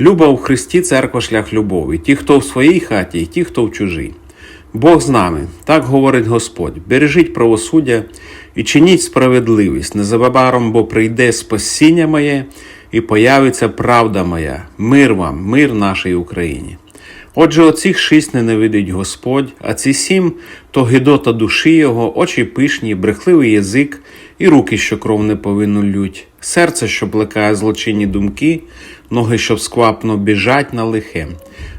Люба у Христі церква шлях любові, ті, хто в своїй хаті, і ті, хто в чужій. Бог з нами, так говорить Господь. Бережіть правосуддя і чиніть справедливість. Незабаром, бо прийде спасіння моє і появиться правда моя. Мир вам, мир нашій Україні. Отже, оцих шість ненавидить Господь, а ці сім то гидота душі його, очі пишні, брехливий язик, і руки, що кров не повинну лють, серце, що плекає злочинні думки, ноги, що сквапно біжать на лихе,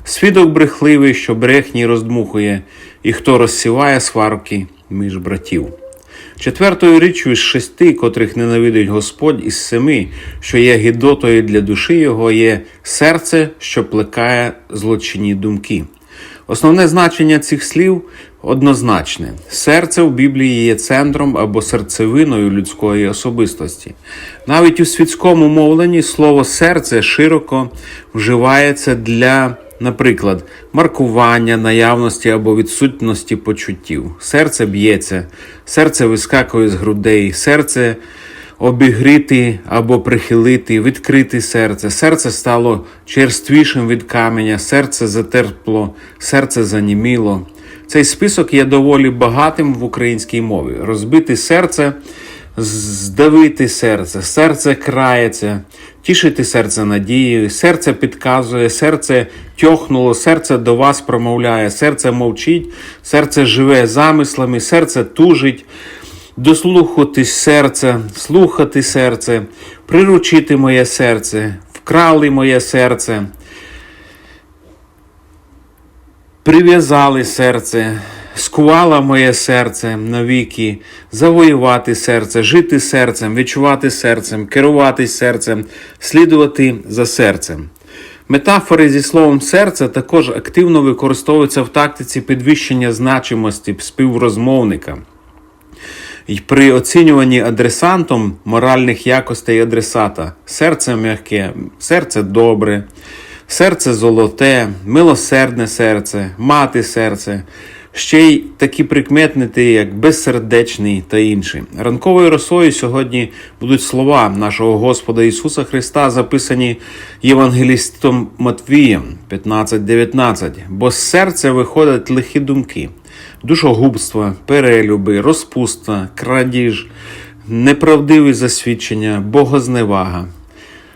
свідок брехливий, що брехні роздмухує, і хто розсіває сварки між братів. Четвертою річчю із шести, котрих ненавидить Господь із семи, що є гідотою для душі його, є серце, що плекає злочинні думки. Основне значення цих слів однозначне: серце в Біблії є центром або серцевиною людської особистості. Навіть у світському мовленні слово серце широко вживається для. Наприклад, маркування, наявності або відсутності почуттів. Серце б'ється, серце вискакує з грудей, серце обігріти або прихилити, відкрити серце. Серце стало черствішим від каменя, серце затерпло, серце заніміло. Цей список є доволі багатим в українській мові. Розбити серце, здавити серце, серце крається, тішити серце надією, серце підказує, серце тьохнуло, серце до вас промовляє, серце мовчить, серце живе замислами, серце тужить, дослухатись серце, слухати серце, приручити моє серце, вкрали моє серце. Прив'язали серце, скувала моє серце навіки, завоювати серце, жити серцем, відчувати серцем, керувати серцем, слідувати за серцем. Метафори зі словом серце також активно використовуються в тактиці підвищення значимості співрозмовника. І при оцінюванні адресантом моральних якостей адресата серце м'яке, серце добре, серце золоте, милосердне серце, мати серце, ще й такі прикметники, як безсердечний та інші. Ранковою росою сьогодні будуть слова нашого Господа Ісуса Христа, записані Євангелістом Матвієм 15.19. Бо з серця виходять лихі думки, душогубства, перелюби, розпуста, крадіж, неправдиві засвідчення, богозневага.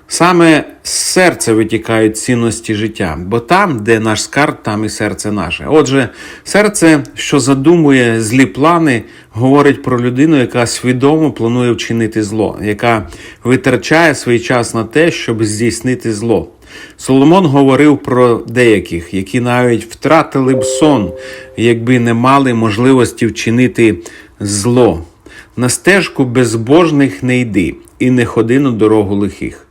Саме з серця витікають цінності життя, бо там, де наш скарб, там і серце наше. Отже, серце, що задумує злі плани, говорить про людину, яка свідомо планує вчинити зло, яка витрачає свій час на те, щоб здійснити зло. Соломон говорив про деяких, які навіть втратили б сон, якби не мали можливості вчинити зло. На стежку безбожних не йди, і не ходи на дорогу лихих.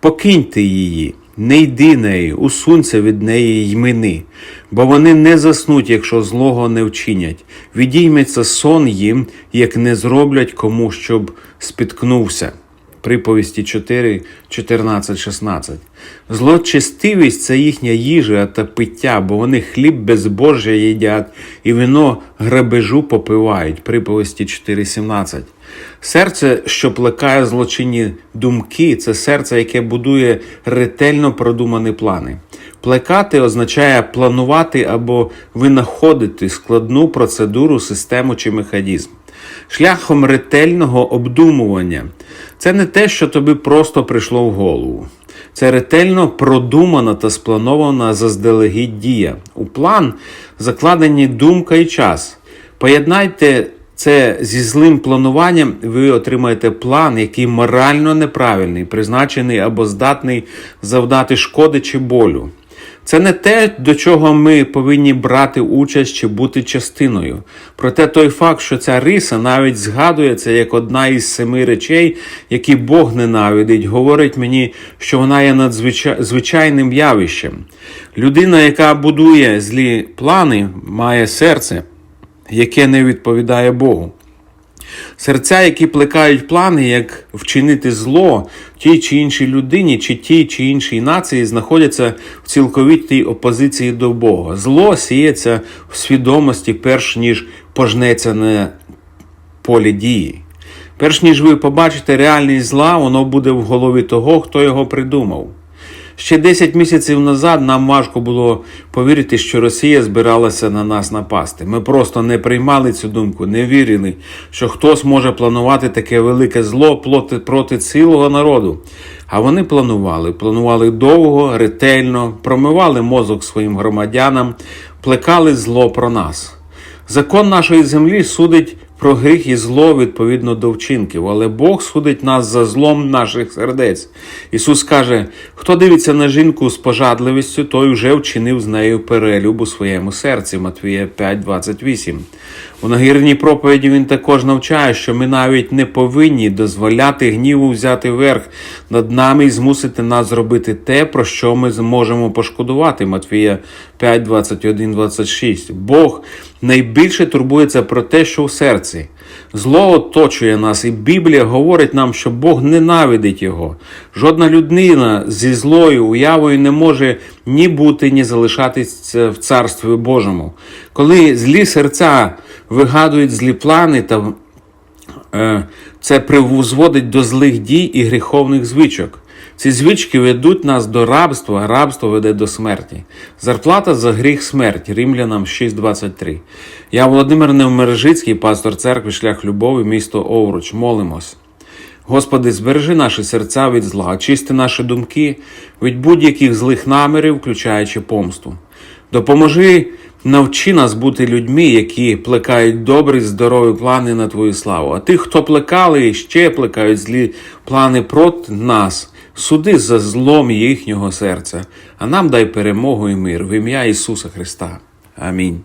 Покиньте її, не йди нею, усунься від неї й мини, бо вони не заснуть, якщо злого не вчинять. Відійметься сон їм, як не зроблять кому, щоб спіткнувся. Приповісті 4, 14, 16. Злочестивість це їхня їжа та пиття, бо вони хліб безбожжя їдять і вино грабежу попивають. Приповісті 4, 17. Серце, що плекає злочинні думки, це серце, яке будує ретельно продумані плани. Плекати означає планувати або винаходити складну процедуру, систему чи механізм. Шляхом ретельного обдумування це не те, що тобі просто прийшло в голову. Це ретельно продумана та спланована заздалегідь дія. У план закладені думка і час. Поєднайте це зі злим плануванням, ви отримаєте план, який морально неправильний, призначений або здатний завдати шкоди чи болю. Це не те, до чого ми повинні брати участь чи бути частиною. Проте той факт, що ця риса навіть згадується як одна із семи речей, які Бог ненавидить, говорить мені, що вона є надзвичайним явищем. Людина, яка будує злі плани, має серце, яке не відповідає Богу. Серця, які плекають плани, як вчинити зло тій чи іншій людині, чи тій чи іншій нації, знаходяться в цілковитій опозиції до Бога. Зло сіється в свідомості, перш ніж пожнеться на полі дії. Перш ніж ви побачите реальність зла, воно буде в голові того, хто його придумав. Ще 10 місяців назад нам важко було повірити, що Росія збиралася на нас напасти. Ми просто не приймали цю думку, не вірили, що хтось може планувати таке велике зло проти, цілого народу. А вони планували, планували довго, ретельно, промивали мозок своїм громадянам, плекали зло про нас. Закон нашої землі судить про гріх і зло відповідно до вчинків, але Бог судить нас за злом наших сердець. Ісус каже: хто дивиться на жінку з пожадливістю, той вже вчинив з нею перелюб у своєму серці. Матвія 5:28. У нагірній проповіді він також навчає, що ми навіть не повинні дозволяти гніву взяти верх над нами і змусити нас зробити те, про що ми зможемо пошкодувати. Матвія 5, 21, 26. Бог найбільше турбується про те, що в серці. Зло оточує нас, і Біблія говорить нам, що Бог ненавидить його. Жодна людина зі злою уявою не може ні бути, ні залишатися в Царстві Божому. Коли злі серця вигадують злі плани та Е, це призводить до злих дій і гріховних звичок. Ці звички ведуть нас до рабства, рабство веде до смерті. Зарплата за гріх смерть. Римлянам 6.23. Я Володимир Невмержицький, пастор церкви, шлях любові, місто Овруч. Молимось. Господи, збережи наші серця від зла, очисти наші думки від будь-яких злих намірів, включаючи помсту. Допоможи, навчи нас бути людьми, які плекають добрі, здорові плани на Твою славу. А тих, хто плекали і ще плекають злі плани проти нас, суди за злом їхнього серця, а нам дай перемогу і мир в ім'я Ісуса Христа. Амінь.